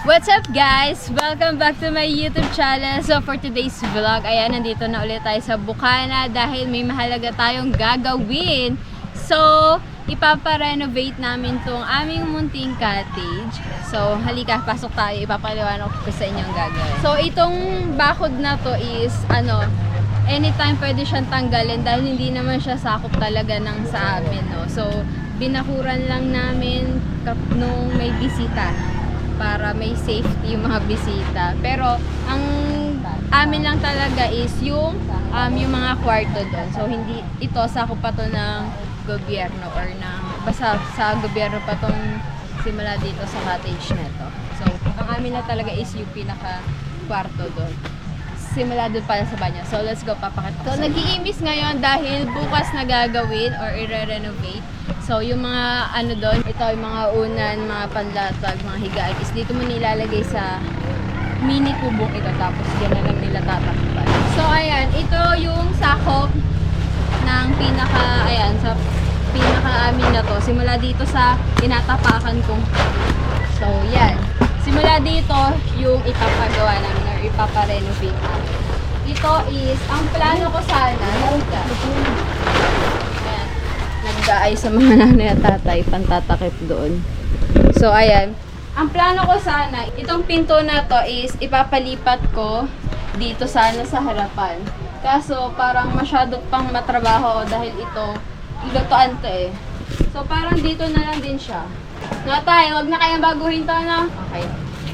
What's up guys? Welcome back to my YouTube channel. So for today's vlog, ayan, nandito na ulit tayo sa Bukana dahil may mahalaga tayong gagawin. So, ipaparenovate namin tong aming munting cottage. So, halika, pasok tayo. Ipapaliwanag ko sa inyo ang gagawin. So, itong bakod na to is, ano, anytime pwede siyang tanggalin dahil hindi naman siya sakop talaga ng sa amin, no? So, binakuran lang namin nung may bisita para may safety yung mga bisita. Pero, ang amin lang talaga is yung um, yung mga kwarto doon. So, hindi ito, sakop pa to ng gobyerno or ng, basta sa gobyerno pa tong simula dito sa cottage na to. So, ang amin na talaga is yung pinaka kwarto doon simula doon pala sa banyo. So, let's go, papakita. So, nag-iimbis ngayon dahil bukas na gagawin or i-renovate. So, yung mga ano doon, ito yung mga unan, mga panlatag, mga higaan is dito mo nilalagay sa mini kubong ito. Tapos, yan na lang nila tatakpan. So, ayan, ito yung sakop ng pinaka, ayan, sa pinaka amin na to. Simula dito sa tinatapakan kong So, yan. Simula dito, yung ipapagawa namin ipaparenovate namin. Ito is, ang plano ko sana, nagda. Ayan. Nagdaay sa mga nanay at tatay, pantatakip doon. So, ayan. Ang plano ko sana, itong pinto na to is ipapalipat ko dito sana sa harapan. Kaso, parang masyado pang matrabaho dahil ito, ilutuan to eh. So, parang dito na lang din siya. Nga tayo, wag na kayang baguhin to, no? Okay.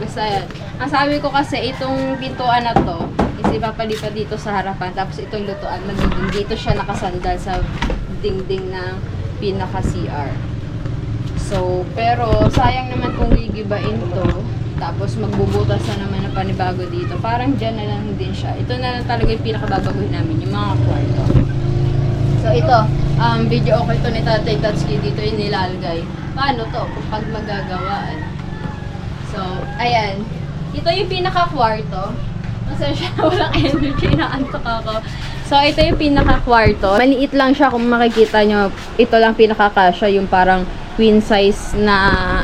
Basta yan. Ang sabi ko kasi, itong pintuan na to, is ipapalipat dito sa harapan. Tapos itong lutuan, magiging dito siya nakasandal sa dingding ng pinaka-CR. So, pero sayang naman kung gigibain to. Tapos magbubutas na naman ng panibago dito. Parang dyan na lang din siya. Ito na lang talaga yung pinakababaguhin namin, yung mga kwarto. So ito, um, video okay to ni Tatay Tatsuki dito yung nilalagay. Paano to kung pag magagawaan? So, ayan. Ito yung pinaka-kwarto. Pasensya na walang energy na antok ako. So, ito yung pinaka-kwarto. Maliit lang siya kung makikita nyo. Ito lang pinakakasya yung parang queen size na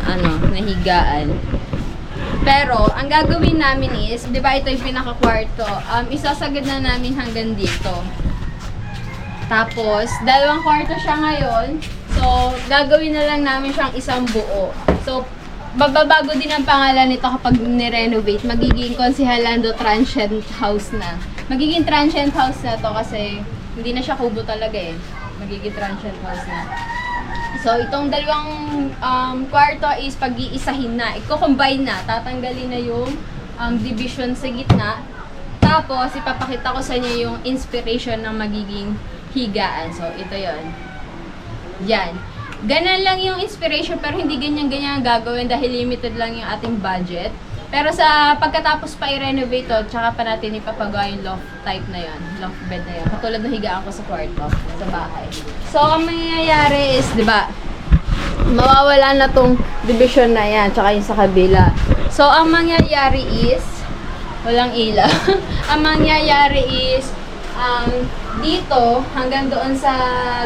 ano, na higaan. Pero, ang gagawin namin is, di ba ito yung pinaka-kwarto, um, isasagad na namin hanggang dito. Tapos, dalawang kwarto siya ngayon. So, gagawin na lang namin siyang isang buo. So, bababago din ang pangalan nito kapag ni-renovate. Magiging Consihalando Transient House na. Magiging transient house na to kasi hindi na siya kubo talaga eh. Magiging transient house na. So, itong dalawang um, kwarto is pag-iisahin na. Iko-combine na. Tatanggalin na yung um, division sa gitna. Tapos, ipapakita ko sa inyo yung inspiration ng magiging higaan. So, ito yon Yan. Ganun lang yung inspiration pero hindi ganyan-ganyan ang gagawin dahil limited lang yung ating budget. Pero sa pagkatapos pa i-renovate to, tsaka pa natin ipapagawa yung loft type na yon loft bed na yon Katulad ng higaan ko sa kwarto, sa bahay. So, ang mangyayari is, di ba, mawawala na tong division na yan, tsaka yung sa kabila. So, ang mangyayari is, walang ilaw. ang mangyayari is, um, dito, hanggang doon sa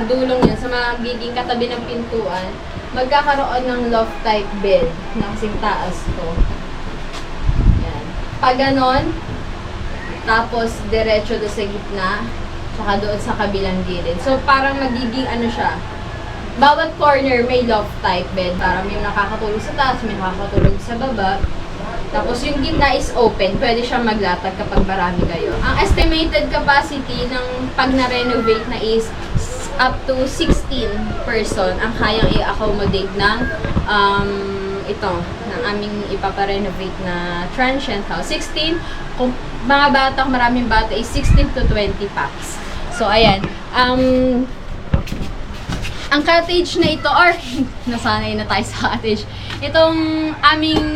dulong yan, sa magiging katabi ng pintuan, magkakaroon ng loft type bed na kasing taas ko. Yan. Pag ganon, tapos diretso doon sa gitna, saka doon sa kabilang gilid. So, parang magiging ano siya, bawat corner may loft type bed. Para may nakakatulog sa taas, may nakakatulog sa baba. Tapos yung gitna is open, pwede siyang maglatag kapag marami kayo. Ang estimated capacity ng pag na-renovate na is up to 16 person ang kayang i-accommodate ng um, ito, ng aming ipaparenovate na transient house. 16, kung mga bata, maraming bata, is 16 to 20 packs. So, ayan. Um, ang cottage na ito, or nasanay na tayo sa cottage, itong aming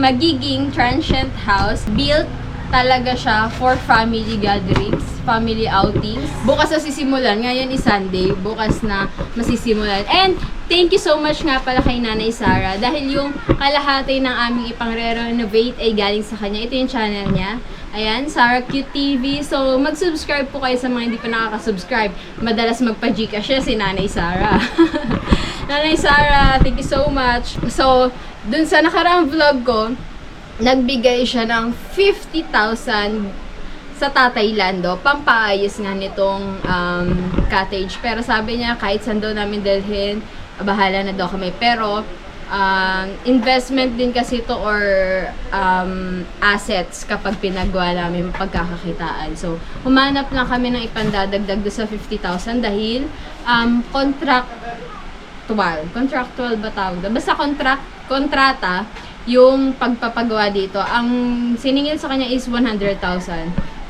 magiging transient house, built talaga siya for family gatherings, family outings. Bukas na sisimulan. Ngayon is Sunday. Bukas na masisimulan. And thank you so much nga pala kay Nanay Sara dahil yung kalahati ng aming ipang-renovate ay galing sa kanya. Ito yung channel niya. Ayan, Sarah Cute TV. So, mag-subscribe po kayo sa mga hindi pa nakaka-subscribe. Madalas magpa-Gcash siya si Nanay Sara. Nanay Sara, thank you so much. So, dun sa nakaraang vlog ko, nagbigay siya ng 50,000 sa Tatay Lando, pampaayos nga nitong um, cottage. Pero sabi niya, kahit saan daw namin dalhin, bahala na daw kami. Pero, um, investment din kasi ito or um, assets kapag pinagawa namin pagkakakitaan. So, humanap lang kami ng ipandadagdag doon sa 50,000 dahil um, contractual. Contractual ba tawag? Basta contract, kontrata yung pagpapagawa dito. Ang siningil sa kanya is 100,000.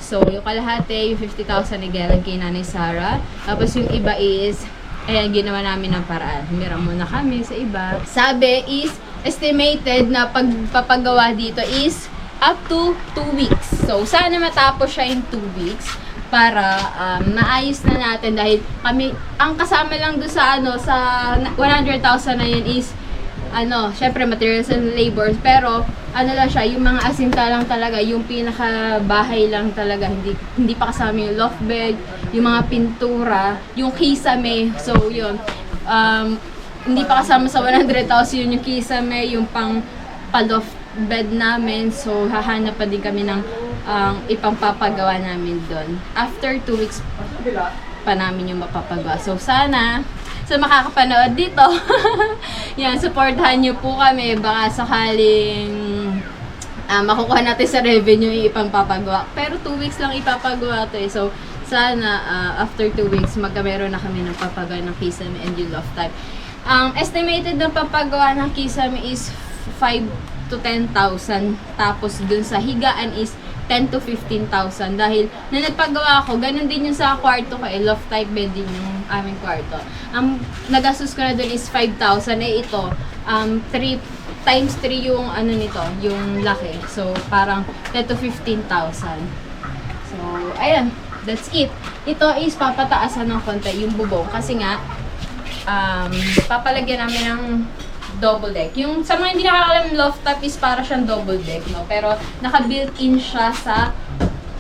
So, yung kalahati, yung 50,000 igalang kay Nanay Sarah. Tapos yung iba is, ayan, ginawa namin ng paraan. Humira muna kami sa iba. Sabi is, estimated na pagpapagawa dito is up to 2 weeks. So, sana matapos siya in 2 weeks para um, maayos na natin dahil kami, ang kasama lang doon sa ano, sa 100,000 na yun is ano, syempre materials and labors, pero ano lang siya, yung mga asinta lang talaga, yung pinaka bahay lang talaga, hindi hindi pa kasama yung loft bed, yung mga pintura, yung kisame, so yun. Um, hindi pa kasama sa 100,000 yun yung kisame, yung pang pa-loft bed namin, so hahanap pa din kami ng ang ipangpapagawa namin doon. After 2 weeks pa namin yung mapapagawa. So sana sa makakapanood dito. Yan, supportahan niyo po kami. Baka sakaling ah, makukuha natin sa revenue yung ipangpapagawa. Pero 2 weeks lang ipapagawa to eh. So, sana ah, after 2 weeks magkameron na kami ng papagawa ng Kisame and You Love Type. Ang estimated ng papagawa ng Kisame is 5 to 10,000. Tapos dun sa higaan is 10 to 15,000 dahil na nagpagawa ako, ganun din yung sa kwarto ko eh, loft type bed din yung aming kwarto. Ang nagastos ko na doon is 5,000 eh ito, um, 3 times 3 yung ano nito, yung laki. So, parang 10 to 15,000. So, ayan, that's it. Ito is papataasan ng konti yung bubong kasi nga, um, papalagyan namin ng double deck. Yung sa mga hindi nakakalam, loft top is para siyang double deck, no? Pero naka-built-in siya sa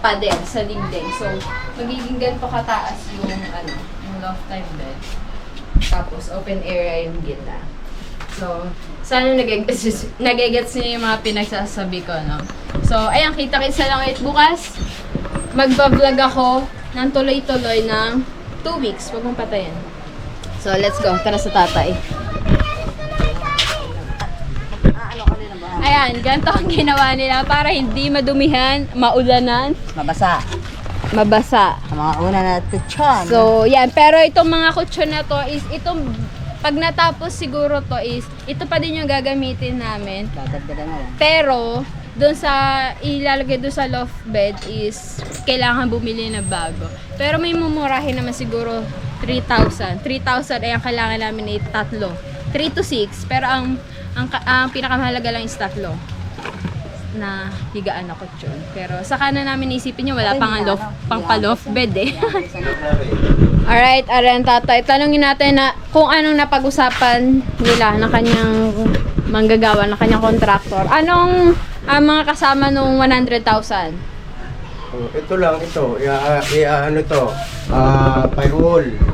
pader, sa dingding. So, magiging ganito kataas yung, ano, yung loft type bed. Tapos, open area yung gitna. So, sana nagigets, nagigets niyo yung mga pinagsasabi ko, no? So, ayan, kita-kitsa lang ulit bukas. Magbablog ako ng tuloy-tuloy ng 2 weeks. Huwag mong patayin. So, let's go. Tara sa tatay. Ayan, ganito ang ginawa nila para hindi madumihan, maulanan, Mabasa. mabasa. Ang mga una na tutsyon. So, yan. Pero itong mga kutsyon na to is, itong, pag natapos siguro to is, ito pa din yung gagamitin namin. Dadagdagan na lang. Pero, doon sa, ilalagay doon sa loft bed is, kailangan bumili na bago. Pero may mumurahin naman siguro 3,000. 3,000 ay ang kailangan namin ay tatlo. 3 to 6. Pero ang, ang, ang pinakamahalaga lang is tatlo na higaan na kutsyon. Pero sa kanan namin isipin nyo, wala pang, loft, pang pa-loft bed eh. Alright, aran tatay. Tanungin natin na kung anong napag-usapan nila na kanyang manggagawa, na kanyang contractor. Anong ah, mga kasama nung 100,000? Oh, ito lang, ito. Ia, ia ano to? Ah, firewall.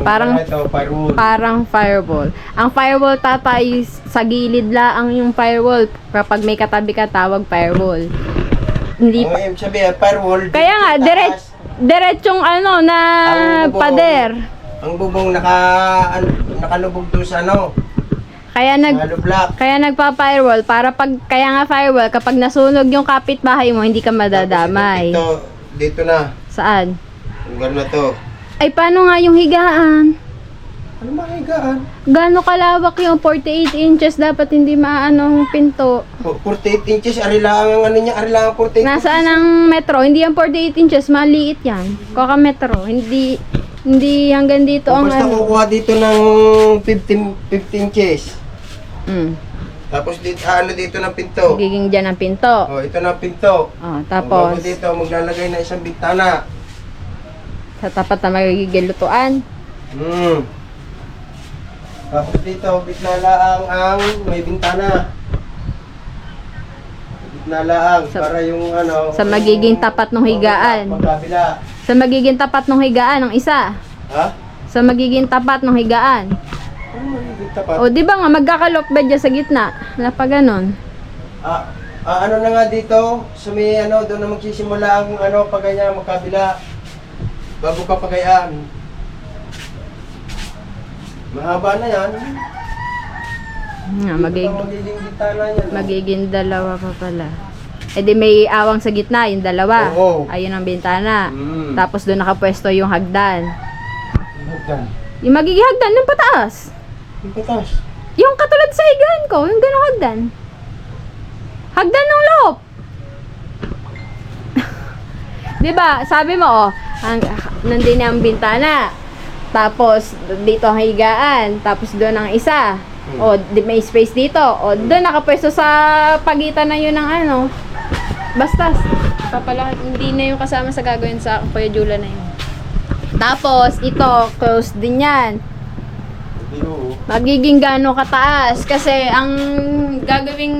Parang- Ito, firewall. Parang firewall. Ang firewall tatay sa gilid lang yung firewall. Kapag may katabi ka, tawag firewall. Hindi ibig sabihin, firewall. Kaya nga, taas. diretsong ano na Ang bubong. pader. Ang bubong naka, an, nakalubog doon sa ano, Kaya nag. Kaya nagpa-firewall para pag kaya nga firewall kapag nasunog yung kapitbahay mo hindi ka madadamay. Dito, dito na. Saan? Gano'n na to. Ay paano nga yung higaan? Ano mahigaan? Gaano kalawak yung 48 inches dapat hindi maano ang pinto. Oh, 48 inches, ari lang ang ano niya, ari lang ang 48 Nasaan ang metro? Hindi yung 48 inches, maliit yan. Koka metro, hindi hindi hanggang dito ang Kung basta ano. kukuha dito ng 15, 15 inches. Mm. Tapos dito, ano dito ng pinto. Magiging dyan ang pinto. Oh, ito na ang pinto. Oh, Tapos tapos dito, maglalagay na isang bintana. Sa tapat na magiging lutuan. Hmm. Tapos dito, bitna laang ang may bintana. Bitna laang Sa- para yung ano. sa magiging tapat ng higaan. Magkabila. Sa magiging tapat ng higaan ng isa. Ha? Sa magiging tapat ng higaan. Ano magiging tapat? O, di ba nga, magkakalok bed dyan sa gitna? Wala pa ganon. Ah, ah, ano na nga dito, sa may ano, doon na magsisimula ang ano, pag ganyan, magkabila. Bago ka pagayaan. Mahaba na yan. Nga, Ito magig magiging gitana yan. magiging dalawa pa pala. Eh di may awang sa gitna, yung dalawa. Oo. Ayun ang bintana. Mm. Tapos doon nakapwesto yung hagdan. Hagdan. Yung magiging hagdan ng pataas. Yung patas. Yung katulad sa higaan ko, yung ganong hagdan. Hagdan ng loob. 'Di ba? Sabi mo oh, ang nandun ang bintana. Tapos dito ang higaan, tapos doon ang isa. O di, may space dito. O doon nakapwesto sa pagitan na yun ng ano. Basta papala hindi na yung kasama sa gagawin sa Kuya Jula na yun. Tapos ito close din yan magiging gaano kataas kasi ang gagawing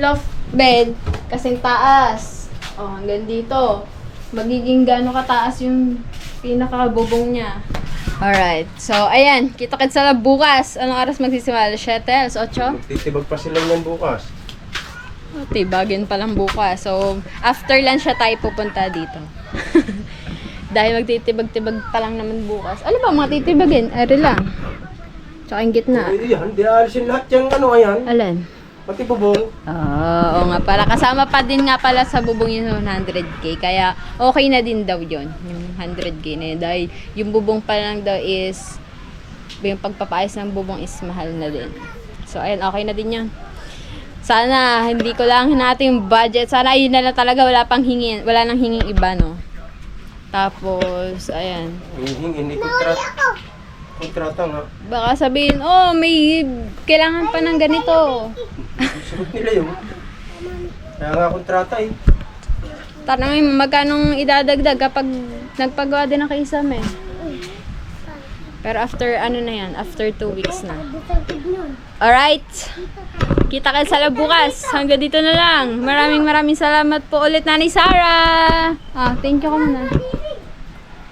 loft bed kasing taas oh hanggang dito magiging gaano kataas yung pinakabubong niya Alright. So, ayan. Kita-kits sa lab bukas. Anong oras magsisimula? 7? Alas 8? Magtitibag pa sila yan bukas. Oh, tibagin pa lang bukas. So, after lunch siya tayo pupunta dito. Dahil magtitibag-tibag pa lang naman bukas. Ano ba mga titibagin? Ere lang. Tsaka yung gitna. Hindi yan, di alisin lahat yung ano ayan. Alin? Pati bubong. Oo, oo nga pala. Kasama pa din nga pala sa bubong yung 100k. Kaya okay na din daw yon Yung 100k na yun. Dahil yung bubong pa lang daw is yung pagpapaayos ng bubong is mahal na din. So, ayun, okay na din yun. Sana, hindi ko lang hinati yung budget. Sana yun na lang talaga. Wala pang hingin. Wala nang hinging iba, no? Tapos, ayan. Hindi, hindi kontrata. Kontrata nga. Baka sabihin, oh, may kailangan pa ng ganito. Sagot nila yun. Kaya nga kontrata eh. Tanongin mo, magkano idadagdag kapag nagpagawa din ng kaisam eh. Pero after, ano na yan, after two weeks na. Alright. Kita kayo sa bukas. Hanggang dito na lang. Maraming maraming salamat po ulit, Nanay Sarah. Ah, thank you ka muna.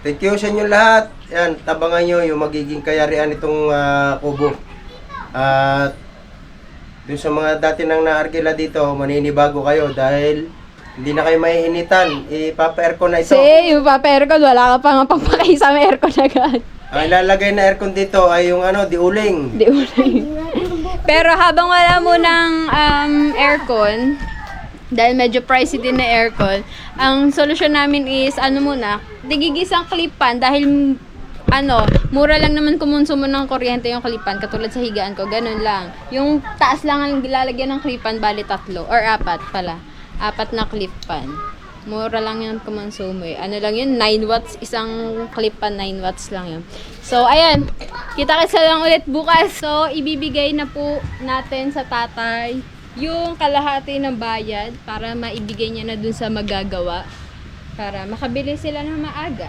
Thank you sa inyo lahat. Yan, tabangan nyo yung magiging kayarian itong ah, kubo. At dun sa mga dati nang naarkila dito, maninibago kayo dahil hindi na kayo maiinitan. Ipapa-aircon na ito. Say, yung papa aircon, wala ka pa nga pagpakaisa may aircon agad. Ang ilalagay na aircon dito ay yung ano, diuling. Di ulay. Pero habang wala mo ng um, aircon, dahil medyo pricey din na aircon, ang solusyon namin is, ano muna, digigisang klipan dahil ano, mura lang naman kumonsumo ng kuryente yung klipan, katulad sa higaan ko, ganun lang. Yung taas lang ang lalagyan ng klipan, bali tatlo, or apat pala. Apat na klipan. Mura lang yun kumonsumo eh. Ano lang yun, 9 watts, isang klipan, 9 watts lang yun. So, ayan, kita kita lang ulit bukas. So, ibibigay na po natin sa tatay yung kalahati ng bayad para maibigay niya na dun sa magagawa para makabili sila ng maaga.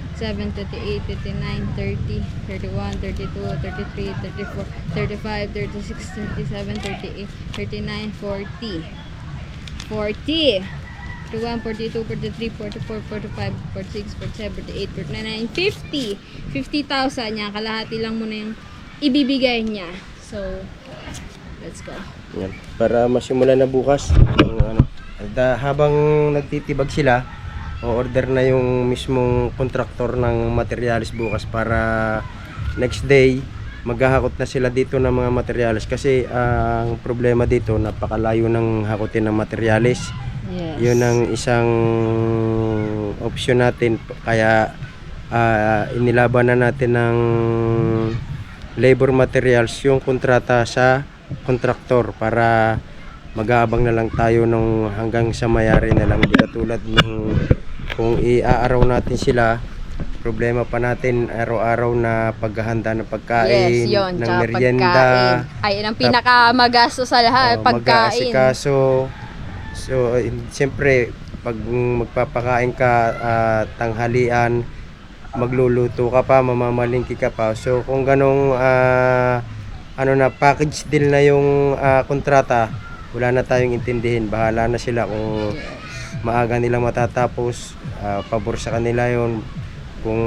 37, 38, 31, 32, 33, 34, 35, 36, 37, 38, 39, 40. 40. 41, 42, 43, 44, 45, 46, 47, 48, 49, 50. 50,000 niya. Kalahati lang muna yung ibibigay niya. So, let's go. Yan. Para masimulan na bukas. Yung, ano, ah, habang nagtitibag sila, o-order na yung mismong kontraktor ng materialis bukas para next day maghahakot na sila dito ng mga materialis kasi ah, ang problema dito napakalayo ng hakotin ng materialis Yes. yun ang isang option natin. Kaya ah, inilaban na natin ng labor materials yung kontrata sa kontraktor para mag-aabang na lang tayo nung hanggang sa mayari na lang. Di katulad nung kung iaaraw natin sila problema pa natin araw-araw na paghahanda ng pagkain yes, yun. ng merienda pagkain. Ay, ang pinakamagastos sa lahat. Oh, pagkain. mag-aasikaso. So, siyempre, pag magpapakain ka ah, tanghalian, magluluto ka pa, mamamalingki ka pa. So kung ganong ah, ano na package deal na yung ah, kontrata, wala na tayong intindihin. Bahala na sila kung maaga nila matatapos, ah, pabor sa kanila yon. Kung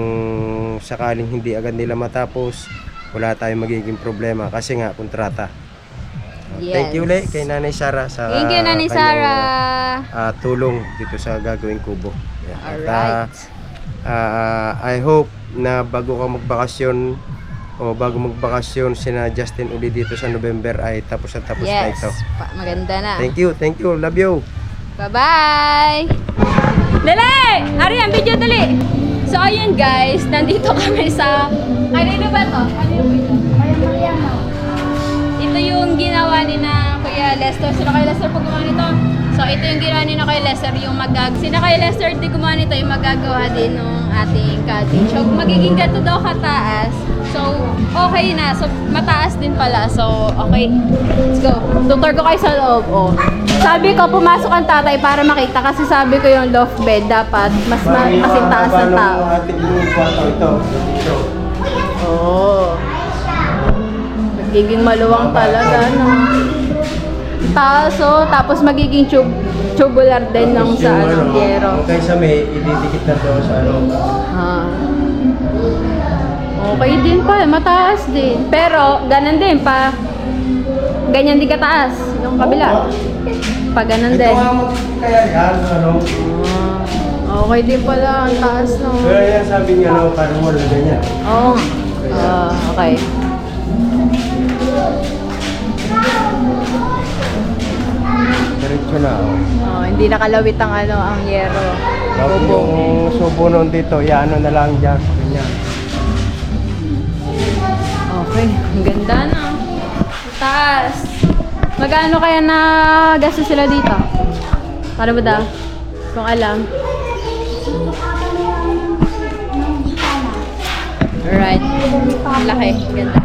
sakaling hindi agad nila matapos, wala tayong magiging problema kasi nga kontrata. Thank you Yes. ulit kay Nanay Sara sa Thank you, Nanay kanyang, Sarah. ah, tulong dito sa gagawing kubo. At, Alright. ah, I hope na bago ka magbakasyon o bago magbakasyon sina Justin uli dito sa November ay tapos na tapos na Yes. ito. Pa- maganda na. Thank you, thank you, love you. Bye-bye! Dali! Ari, ang video dali! So, ayun guys, nandito kami sa... Kanino ba to? Kanino ba ito? Ito yung ginawa ni na Kuya Lester. Sino Kuya Lester po gumawa nito? So, ito yung ginawa ni na Kuya Lester, yung magag... Sino Kuya Lester di gumawa nito, yung magagawa din ng ating cottage. So, magiging gato daw kataas. So, okay na. So, mataas din pala. So, okay. Let's go. Tutor ko kayo sa loob. Oh. Sabi ko, pumasok ang tatay para makita kasi sabi ko yung loft bed dapat mas ma- kasi taas ang tao. ating kwarto ito. Ito. Oo. Magiging maluwang talaga, no? Taas, oh. Tapos magiging tube, tubular din ng sa ano, yero. Okay sa may ididikit na to sa ano. Ah. Okay din pa, mataas din. Pero, ganun din pa. Ganyan din kataas, yung kabila. Pa ganun Ito din. nga mo kaya yan, ano. Ah, okay din pala, ang taas, no? Pero yan sabi niya, no, parang wala ganyan. Oo. Ah, okay. Diretso na, oh. Oh, hindi nakalawit ang ano, ang yero. Tapos yung subo nun dito, yan ano na lang dyan. Ganyan. Okay, ang ganda na. Taas. Magkano kaya na gasto sila dito? Para ba daw? Kung alam. Alright. Laki. Ganda.